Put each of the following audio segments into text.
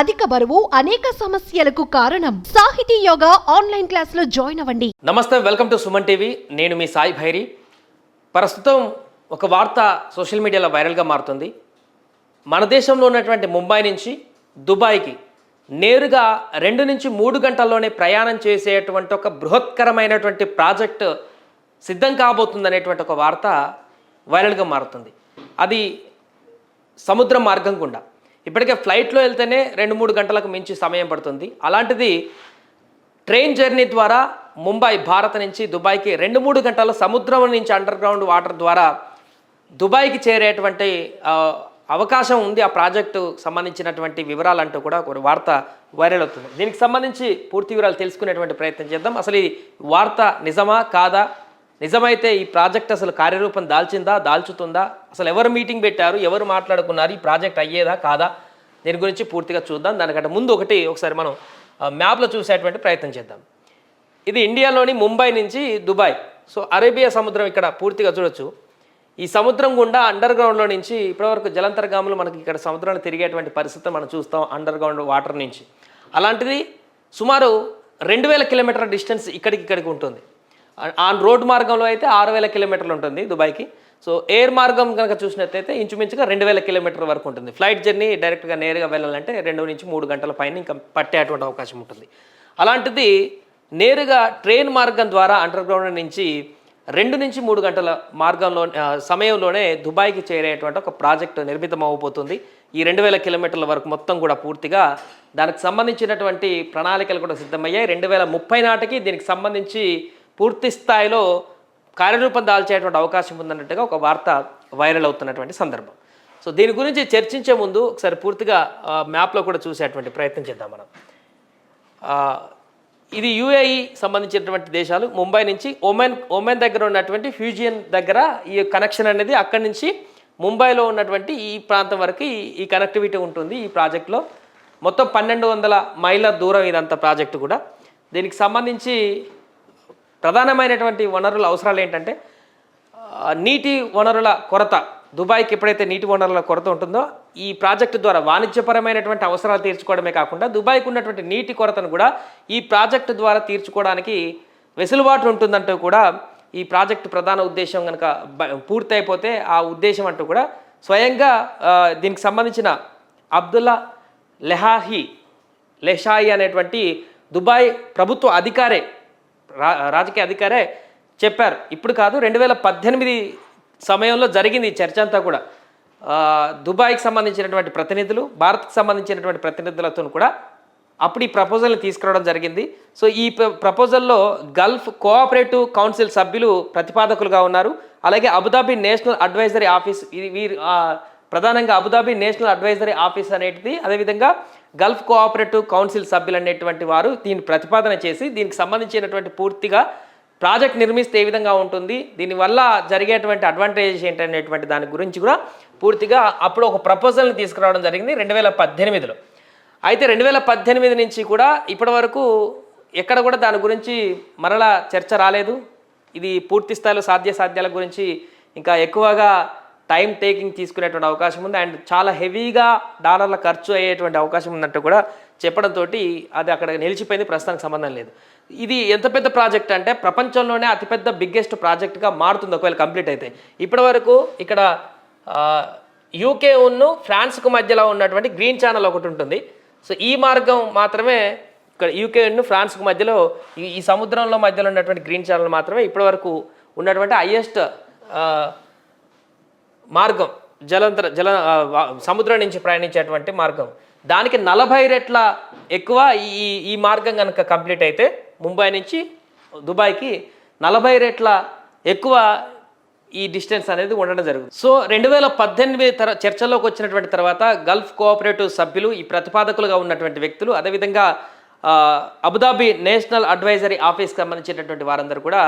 అధిక బరువు అనేక సమస్యలకు కారణం. సాహితీ యోగా ఆన్లైన్ క్లాసులో జాయిన్ అవ్వండి. నమస్తే వెల్కమ్ టు సుమన్ టీవీ. నేను మీ సాయి భైరి. ప్రస్తుతం ఒక వార్త సోషల్ మీడియాలో వైరల్గా మారుతుంది. మన దేశంలో ఉన్నటువంటి ముంబై నుంచి దుబాయ్కి నేరుగా రెండు నుంచి మూడు గంటల్లోనే ప్రయాణం చేసేటువంటి ఒక బృహత్కరమైనటువంటి ప్రాజెక్ట్ సిద్ధం కాబోతుంది అనేటువంటి ఒక వార్త వైరల్గా మారుతుంది. అది సముద్ర మార్గం గుండా. ఇప్పటికే ఫ్లైట్లో వెళ్తేనే రెండు మూడు గంటలకు మించి సమయం పడుతుంది. అలాంటిది ట్రైన్ జర్నీ ద్వారా ముంబై భారత్ నుంచి దుబాయ్కి రెండు మూడు గంటల సముద్రం నుంచి అండర్ గ్రౌండ్ వాటర్ ద్వారా దుబాయ్కి చేరేటువంటి అవకాశం ఉంది. ఆ ప్రాజెక్టు సంబంధించినటువంటి వివరాలంటూ కూడా ఒక వార్త వైరల్ అవుతుంది. దీనికి సంబంధించి పూర్తి వివరాలు తెలుసుకునేటువంటి ప్రయత్నం చేద్దాం. అసలు ఈ వార్త నిజమా కాదా? నిజమైతే ఈ ప్రాజెక్ట్ అసలు కార్యరూపం దాల్చిందా దాల్చుతుందా? అసలు ఎవరు మీటింగ్ పెట్టారు ఎవరు మాట్లాడుకున్నారు ఈ ప్రాజెక్ట్ అయ్యేదా కాదా? దీని గురించి పూర్తిగా చూద్దాం. దానికంటే ముందు ఒకటి ఒకసారి మనం మ్యాప్లో చూసేటువంటి ప్రయత్నం చేద్దాం. ఇది ఇండియాలోని ముంబై నుంచి దుబాయ్. సో అరేబియా సముద్రం ఇక్కడ పూర్తిగా చూడొచ్చు. ఈ సముద్రం గుండా అండర్ గ్రౌండ్లో నుంచి ఇప్పటివరకు జలంతర్గాములు మనకి ఇక్కడ సముద్రంలో తిరిగేటువంటి పరిస్థితి మనం చూస్తాం అండర్ గ్రౌండ్ వాటర్ నుంచి. అలాంటిది సుమారు రెండు వేల కిలోమీటర్ల డిస్టెన్స్ ఇక్కడికి ఇక్కడికి ఉంటుంది. ఆన్ రోడ్ మార్గంలో అయితే ఆరు వేల కిలోమీటర్లు ఉంటుంది దుబాయ్కి. సో ఎయిర్ మార్గం కనుక చూసినట్లయితే ఇంచుమించుగా రెండు వేల కిలోమీటర్ వరకు ఉంటుంది. ఫ్లైట్ జర్నీ డైరెక్ట్గా నేరుగా వెళ్ళాలంటే రెండు నుంచి మూడు గంటల పైన ఇంకా పట్టేటువంటి అవకాశం ఉంటుంది. అలాంటిది నేరుగా ట్రైన్ మార్గం ద్వారా అండర్ గ్రౌండ్ నుంచి రెండు నుంచి మూడు గంటల మార్గంలో సమయంలోనే దుబాయ్కి చేరేటువంటి ఒక ప్రాజెక్టు నిర్మితం అవబోతుంది. ఈ రెండు వేల కిలోమీటర్ల వరకు మొత్తం కూడా పూర్తిగా దానికి సంబంధించినటువంటి ప్రణాళికలు కూడా సిద్ధమయ్యాయి. రెండు వేల ముప్పై నాటికి దీనికి సంబంధించి పూర్తి స్థాయిలో కార్యరూపం దాల్చేటువంటి అవకాశం ఉందన్నట్టుగా ఒక వార్త వైరల్ అవుతున్నటువంటి సందర్భం. సో దీని గురించి చర్చించే ముందు ఒకసారి పూర్తిగా మ్యాప్లో కూడా చూసేటువంటి ప్రయత్నం చేద్దాం మనం. ఇది యుఏఈ సంబంధించినటువంటి దేశాలు. ముంబై నుంచి ఒమెన్ ఒమెన్ దగ్గర ఉన్నటువంటి ఫ్యూజియన్ దగ్గర ఈ కనెక్షన్ అనేది అక్కడి నుంచి ముంబైలో ఉన్నటువంటి ఈ ప్రాంతం వరకు ఈ- ఈ కనెక్టివిటీ ఉంటుంది ఈ ప్రాజెక్ట్లో. మొత్తం పన్నెండు వందల మైళ్ళ దూరం ఇదంతా ప్రాజెక్టు కూడా. దీనికి సంబంధించి ప్రధానమైనటువంటి వనరుల అవసరాలు ఏంటంటే నీటి వనరుల కొరత. దుబాయ్కి ఎప్పుడైతే నీటి వనరుల కొరత ఉంటుందో ఈ ప్రాజెక్టు ద్వారా వాణిజ్యపరమైనటువంటి అవసరాలు తీర్చుకోవడమే కాకుండా దుబాయ్కి ఉన్నటువంటి నీటి కొరతను కూడా ఈ ప్రాజెక్టు ద్వారా తీర్చుకోవడానికి వెసులుబాటు ఉంటుందంటూ కూడా ఈ ప్రాజెక్టు ప్రధాన ఉద్దేశం కనుక పూర్తయిపోతే ఆ ఉద్దేశం అంటూ కూడా స్వయంగా దీనికి సంబంధించిన అబ్దుల్లా లెహాహి లెషాయి అనేటువంటి దుబాయ్ ప్రభుత్వ అధికారే రా రాజకీయ అధికారే చెప్పారు. ఇప్పుడు కాదు రెండు వేల పద్దెనిమిది సమయంలో జరిగింది ఈ చర్చ అంతా కూడా. దుబాయ్కి సంబంధించినటువంటి ప్రతినిధులు భారత్కి సంబంధించినటువంటి ప్రతినిధులతో కూడా అప్పుడు ఈ ప్రపోజల్ని తీసుకురావడం జరిగింది. సో ఈ ప్ర- ప్రపోజల్లో గల్ఫ్ కోఆపరేటివ్ కౌన్సిల్ సభ్యులు ప్రతిపాదకులుగా ఉన్నారు. అలాగే అబుదాబి నేషనల్ అడ్వైజరీ ఆఫీస్ ఇది వీరు ప్రధానంగా అబుదాబి నేషనల్ అడ్వైజరీ ఆఫీస్ అనేటిది అదేవిధంగా గల్ఫ్ కోఆపరేటివ్ కౌన్సిల్ సభ్యులు అనేటువంటి వారు దీన్ని ప్రతిపాదన చేసి దీనికి సంబంధించినటువంటి పూర్తిగా ప్రాజెక్ట్ నిర్మిస్తే ఏ విధంగా ఉంటుంది దీనివల్ల జరిగేటువంటి అడ్వాంటేజెస్ ఏంటనేటువంటి దాని గురించి కూడా పూర్తిగా అప్పుడు ఒక ప్రపోజల్ని తీసుకురావడం జరిగింది రెండు వేల పద్దెనిమిదిలో. అయితే రెండు వేల పద్దెనిమిది నుంచి కూడా ఇప్పటి వరకు ఎక్కడ కూడా దాని గురించి మరలా చర్చ రాలేదు. ఇది పూర్తి స్థాయిలో సాధ్య సాధ్యాల గురించి ఇంకా ఎక్కువగా టైం టేకింగ్ తీసుకునేటువంటి అవకాశం ఉంది. అండ్ చాలా హెవీగా డాలర్ల ఖర్చు అయ్యేటువంటి అవకాశం ఉన్నట్టు కూడా చెప్పడంతో అది అక్కడ నిలిచిపోయింది. ప్రస్తుతానికి సంబంధం లేదు. ఇది ఎంత పెద్ద ప్రాజెక్ట్ అంటే ప్రపంచంలోనే అతిపెద్ద బిగ్గెస్ట్ ప్రాజెక్ట్గా మారుతుంది ఒకవేళ కంప్లీట్ అయితే. ఇప్పటి వరకు ఇక్కడ యూకే ఉన్ను ఫ్రాన్స్కు మధ్యలో ఉన్నటువంటి గ్రీన్ ఛానల్ ఒకటి ఉంటుంది. సో ఈ మార్గం మాత్రమే ఇక్కడ యూకే ఉన్ను ఫ్రాన్స్కు మధ్యలో ఈ ఈ సముద్రంలో మధ్యలో ఉన్నటువంటి గ్రీన్ ఛానల్ మాత్రమే ఇప్పటివరకు ఉన్నటువంటి హయ్యెస్ట్ మార్గం జలంతర జల సముద్రం నుంచి ప్రయాణించేటువంటి మార్గం. దానికి నలభై రెట్ల ఎక్కువ ఈ ఈ మార్గం కనుక కంప్లీట్ అయితే ముంబై నుంచి దుబాయ్కి నలభై రెట్ల ఎక్కువ ఈ డిస్టెన్స్ అనేది ఉండడం జరుగుతుంది. సో రెండు వేల పద్దెనిమిది తర చర్చల్లోకి వచ్చినటువంటి తర్వాత గల్ఫ్ కోఆపరేటివ్ సభ్యులు ఈ ప్రతిపాదకులుగా ఉన్నటువంటి వ్యక్తులు అదేవిధంగా అబుదాబి నేషనల్ అడ్వైజరీ ఆఫీస్కి సంబంధించినటువంటి వారందరూ కూడా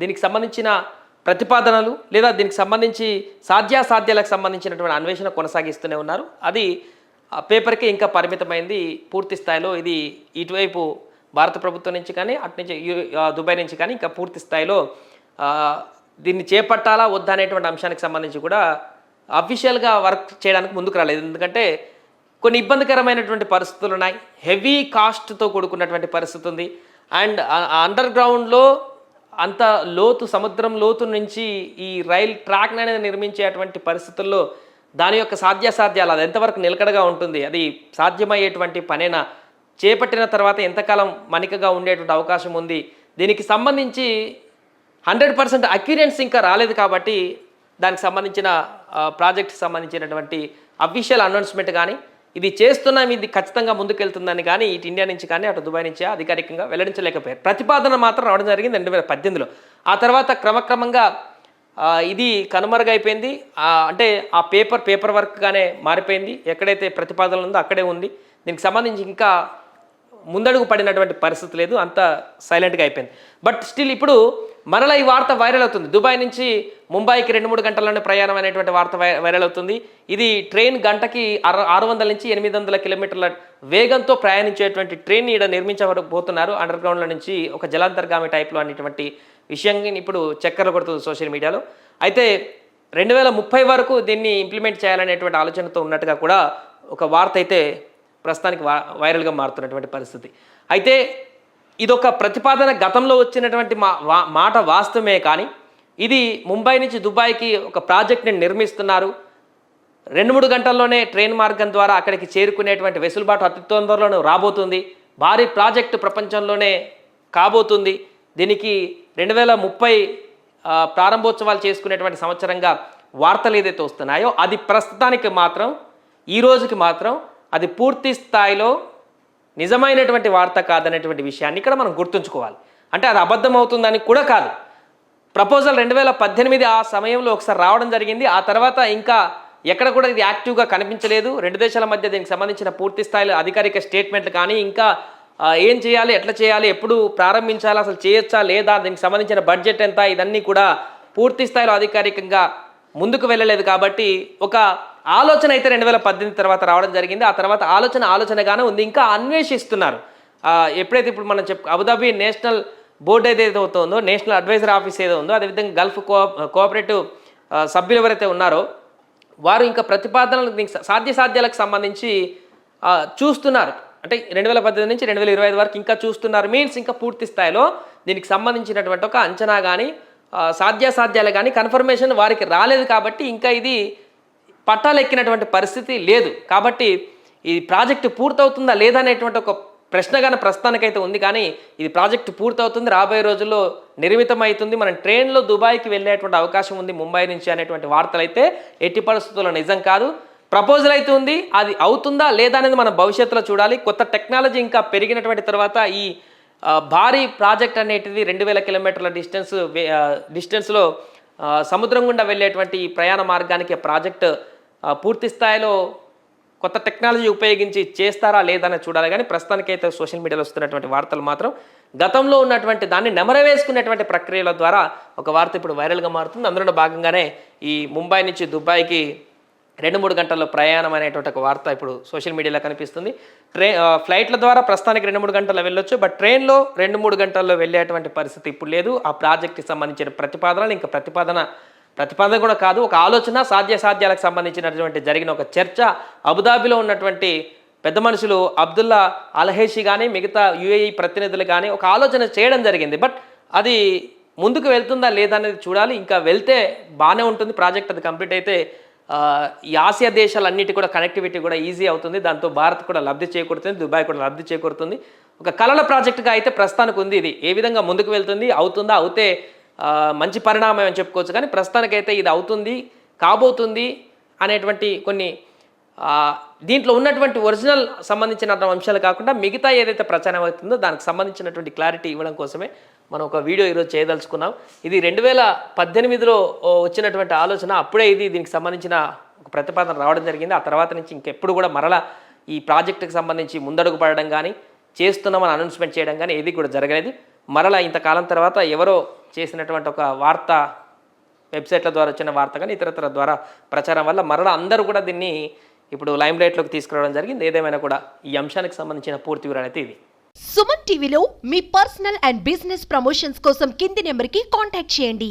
దీనికి సంబంధించిన ప్రతిపాదనలు లేదా దీనికి సంబంధించి సాధ్యాసాధ్యాలకు సంబంధించినటువంటి అన్వేషణ కొనసాగిస్తూనే ఉన్నారు. అది పేపర్కి ఇంకా పరిమితమైంది పూర్తి స్థాయిలో ఇది ఇటువైపు భారత ప్రభుత్వం నుంచి కానీ అటు నుంచి దుబాయ్ నుంచి కానీ ఇంకా పూర్తి స్థాయిలో దీన్ని చేపట్టాలా వద్దా అనేటువంటి అంశానికి సంబంధించి కూడా అఫీషియల్గా వర్క్ చేయడానికి ముందుకు రాలేదు. ఎందుకంటే కొన్ని ఇబ్బందికరమైనటువంటి పరిస్థితులు ఉన్నాయి. హెవీ కాస్ట్తో కూడుకున్నటువంటి పరిస్థితి ఉంది. అండ్ అండర్ గ్రౌండ్లో అంత లోతు సముద్రం లోతు నుంచి ఈ రైల్ ట్రాక్ అనేది నిర్మించేటువంటి పరిస్థితుల్లో దాని యొక్క సాధ్యాసాధ్యాలు అది ఎంతవరకు నిలకడగా ఉంటుంది? అది సాధ్యమయ్యేటువంటి పనేనా? చేపట్టిన తర్వాత ఎంతకాలం మణికగా ఉండేటువంటి అవకాశం ఉంది? దీనికి సంబంధించి హండ్రెడ్ పర్సెంట్ అక్యూరెన్స్ ఇంకా రాలేదు కాబట్టి దానికి సంబంధించిన ప్రాజెక్ట్కి సంబంధించినటువంటి అఫీషియల్ అనౌన్స్మెంట్ కానీ ఇది చేస్తున్నాం ఇది ఖచ్చితంగా ముందుకెళ్తుందని కానీ ఇటు ఇండియా నుంచి కానీ అటు దుబాయ్ నుంచి అధికారికంగా వెల్లడించలేకపోయారు. ప్రతిపాదన మాత్రం రావడం జరిగింది రెండు వేల పద్దెనిమిదిలో. ఆ తర్వాత క్రమక్రమంగా ఇది కనుమరుగైపోయింది. అంటే ఆ పేపర్ పేపర్ వర్క్గానే మారిపోయింది. ఎక్కడైతే ప్రతిపాదన ఉందో అక్కడే ఉంది. దీనికి సంబంధించి ఇంకా ముందడుగు పడినటువంటి పరిస్థితి లేదు అంత సైలెంట్గా అయిపోయింది. బట్ స్టిల్ ఇప్పుడు మరలా ఈ వార్త వైరల్ అవుతుంది. దుబాయ్ నుంచి ముంబైకి రెండు మూడు గంటల్లోనే ప్రయాణం అనేటువంటి వార్త వైరల్ అవుతుంది. ఇది ట్రైన్ గంటకి అర ఆరు వందల నుంచి ఎనిమిది వందల కిలోమీటర్ల వేగంతో ప్రయాణించేటువంటి ట్రైన్ ఇక్కడ నిర్మించబోతున్నారు అండర్ గ్రౌండ్లో నుంచి ఒక జలాంతర్గామి టైప్లో అనేటువంటి విషయాన్ని ఇప్పుడు చక్కర్లు కొడుతుంది సోషల్ మీడియాలో అయితే రెండు వేల ముప్పై వరకు దీన్ని ఇంప్లిమెంట్ చేయాలనేటువంటి ఆలోచనతో ఉన్నట్టుగా కూడా ఒక వార్త అయితే ప్రస్తుతానికి వైరల్గా మారుతున్నటువంటి పరిస్థితి. అయితే ఇదొక ప్రతిపాదన గతంలో వచ్చినటువంటి మా మాట వాస్తవమే కానీ ఇది ముంబై నుంచి దుబాయ్కి ఒక ప్రాజెక్ట్ని నిర్మిస్తున్నారు. రెండు మూడు గంటల్లోనే ట్రైన్ మార్గం ద్వారా అక్కడికి చేరుకునేటువంటి వెసులుబాటు అతి తొందరలోనే రాబోతుంది. భారీ ప్రాజెక్టు ప్రపంచంలోనే కాబోతుంది. దీనికి రెండు వేల ముప్పై ప్రారంభోత్సవాలు చేసుకునేటువంటి సంవత్సరంగా వార్తలు ఏదైతే వస్తున్నాయో అది ప్రస్తుతానికి మాత్రం ఈ రోజుకి మాత్రం అది పూర్తి స్థాయిలో నిజమైనటువంటి వార్త కాదనేటువంటి విషయాన్ని ఇక్కడ మనం గుర్తుంచుకోవాలి. అంటే అది అబద్ధం అవుతుందని కూడా కాదు. ప్రపోజల్ రెండు వేల పద్దెనిమిది ఆ సమయంలో ఒకసారి రావడం జరిగింది. ఆ తర్వాత ఇంకా ఎక్కడ కూడా ఇది యాక్టివ్గా కనిపించలేదు. రెండు దేశాల మధ్య దీనికి సంబంధించిన పూర్తి స్థాయిలో అధికారిక స్టేట్మెంట్లు కానీ ఇంకా ఏం చేయాలి ఎట్లా చేయాలి ఎప్పుడు ప్రారంభించాలి అసలు చేయొచ్చా లేదా దీనికి సంబంధించిన బడ్జెట్ ఎంత ఇదన్నీ కూడా పూర్తి స్థాయిలో అధికారికంగా ముందుకు వెళ్ళలేదు కాబట్టి ఒక ఆలోచన అయితే రెండు వేల పద్దెనిమిది తర్వాత రావడం జరిగింది. ఆ తర్వాత ఆలోచన ఆలోచనగానే ఉంది. ఇంకా అన్వేషిస్తున్నారు. ఎప్పుడైతే ఇప్పుడు మనం చెప్ అబుదాబి నేషనల్ బోర్డు ఏదైతే ఉందో నేషనల్ అడ్వైజర్ ఆఫీస్ ఏదో ఉందో అదేవిధంగా గల్ఫ్ కో కోఆపరేటివ్ సభ్యులు ఎవరైతే ఉన్నారో వారు ఇంకా ప్రతిపాదనలకు సాధ్య సాధ్యాలకు సంబంధించి చూస్తున్నారు. అంటే రెండు వేల పద్దెనిమిది నుంచి రెండు వేల ఇరవై ఐదు వరకు ఇంకా చూస్తున్నారు. మీన్స్ ఇంకా పూర్తి స్థాయిలో దీనికి సంబంధించినటువంటి ఒక అంచనా కానీ సాధ్యాసాధ్యాలు కానీ కన్ఫర్మేషన్ వారికి రాలేదు కాబట్టి ఇంకా ఇది పట్టాలెక్కినటువంటి పరిస్థితి లేదు. కాబట్టి ఈ ప్రాజెక్టు పూర్తవుతుందా లేదా అనేటువంటి ఒక ప్రశ్నగాన ప్రస్తుతానికైతే ఉంది. కానీ ఇది ప్రాజెక్టు పూర్తవుతుంది రాబోయే రోజుల్లో నిర్మితమవుతుంది మనం ట్రైన్లో దుబాయ్కి వెళ్ళేటువంటి అవకాశం ఉంది ముంబై నుంచి అనేటువంటి వార్తలు అయితే ఎట్టి పరిస్థితుల్లో నిజం కాదు. ప్రపోజల్ అయితే ఉంది అది అవుతుందా లేదా అనేది మనం భవిష్యత్తులో చూడాలి. కొత్త టెక్నాలజీ ఇంకా పెరిగినటువంటి తర్వాత ఈ భారీ ప్రాజెక్ట్ అనేటిది రెండు వేల కిలోమీటర్ల డిస్టెన్స్ డిస్టెన్స్లో సముద్రం గుండా వెళ్ళేటువంటి ఈ ప్రయాణ మార్గానికి ప్రాజెక్ట్ పూర్తి స్థాయిలో కొత్త టెక్నాలజీ ఉపయోగించి చేస్తారా లేదని చూడాలి. కానీ ప్రస్తుతానికైతే సోషల్ మీడియాలో వస్తున్నటువంటి వార్తలు మాత్రం గతంలో ఉన్నటువంటి దాన్ని నెమరవేసుకునేటువంటి ప్రక్రియల ద్వారా ఒక వార్త ఇప్పుడు వైరల్గా మారుతుంది. అందులో భాగంగానే ఈ ముంబై నుంచి దుబాయ్కి రెండు మూడు గంటల్లో ప్రయాణం అనేటువంటి ఒక వార్త ఇప్పుడు సోషల్ మీడియాలో కనిపిస్తుంది. ట్రైన్ ఫ్లైట్ల ద్వారా ప్రస్తుతానికి రెండు మూడు గంటల్లో వెళ్ళొచ్చు. బట్ ట్రైన్లో రెండు మూడు గంటల్లో వెళ్ళేటువంటి పరిస్థితి ఇప్పుడు లేదు. ఆ ప్రాజెక్ట్కి సంబంధించిన ప్రతిపాదనలు ఇంకా ప్రతిపాదన ప్రతిపాదన కూడా కాదు ఒక ఆలోచన సాధ్య సాధ్యాలకు సంబంధించినటువంటి జరిగిన ఒక చర్చ. అబుదాబిలో ఉన్నటువంటి పెద్ద మనుషులు అబ్దుల్లా అల్హేషి కానీ మిగతా యుఏఈ ప్రతినిధులు కానీ ఒక ఆలోచన చేయడం జరిగింది. బట్ అది ముందుకు వెళ్తుందా లేదా అనేది చూడాలి. ఇంకా వెళ్తే బాగానే ఉంటుంది. ప్రాజెక్ట్ అది కంప్లీట్ అయితే ఈ ఆసియా దేశాలన్నిటి కూడా కనెక్టివిటీ కూడా ఈజీ అవుతుంది. దాంతో భారత్ కూడా లబ్ధి చేకూరుతుంది. దుబాయ్ కూడా లబ్ధి చేకూరుతుంది. ఒక కలల ప్రాజెక్టుగా అయితే ప్రస్తుతానికి ఉంది ఇది. ఏ విధంగా ముందుకు వెళ్తుంది అవుతుందా అవుతే మంచి పరిణామం అని చెప్పుకోవచ్చు. కానీ ప్రస్తుతానికైతే ఇది అవుతుంది కాబోతుంది అనేటువంటి కొన్ని దీంట్లో ఉన్నటువంటి ఒరిజినల్ సంబంధించిన అంశాలు కాకుండా మిగతా ఏదైతే ప్రచారం అవుతుందో దానికి సంబంధించినటువంటి క్లారిటీ ఇవ్వడం కోసమే మనం ఒక వీడియో ఈరోజు చేయదలుచుకున్నాం. ఇది రెండు వేల పద్దెనిమిదిలో వచ్చినటువంటి ఆలోచన. అప్పుడే ఇది దీనికి సంబంధించిన ఒక ప్రతిపాదన రావడం జరిగింది. ఆ తర్వాత నుంచి ఇంకెప్పుడు కూడా మరలా ఈ ప్రాజెక్టుకి సంబంధించి ముందడుగు పడడం కానీ చేస్తున్నామని అనౌన్స్మెంట్ చేయడం కానీ ఏది కూడా జరగలేదు. మరలా ఇంతకాలం తర్వాత ఎవరో చేసినటువంటి ఒక వార్త వెబ్సైట్ల ద్వారా వచ్చిన వార్త కానీ ఇతరతర ద్వారా ప్రచారం వల్ల మరలా అందరూ కూడా దీన్ని ఇప్పుడు లైమ్ లైట్లోకి తీసుకురావడం జరిగింది. ఏదేమైనా కూడా ఈ అంశానికి సంబంధించిన పూర్తి వివరాలు అయితే ఇది సుమన్ టీవీలో మీ పర్సనల్ అండ్ బిజినెస్ ప్రమోషన్స్ కోసం కింది నెంబర్కి కాంటాక్ట్ చేయండి.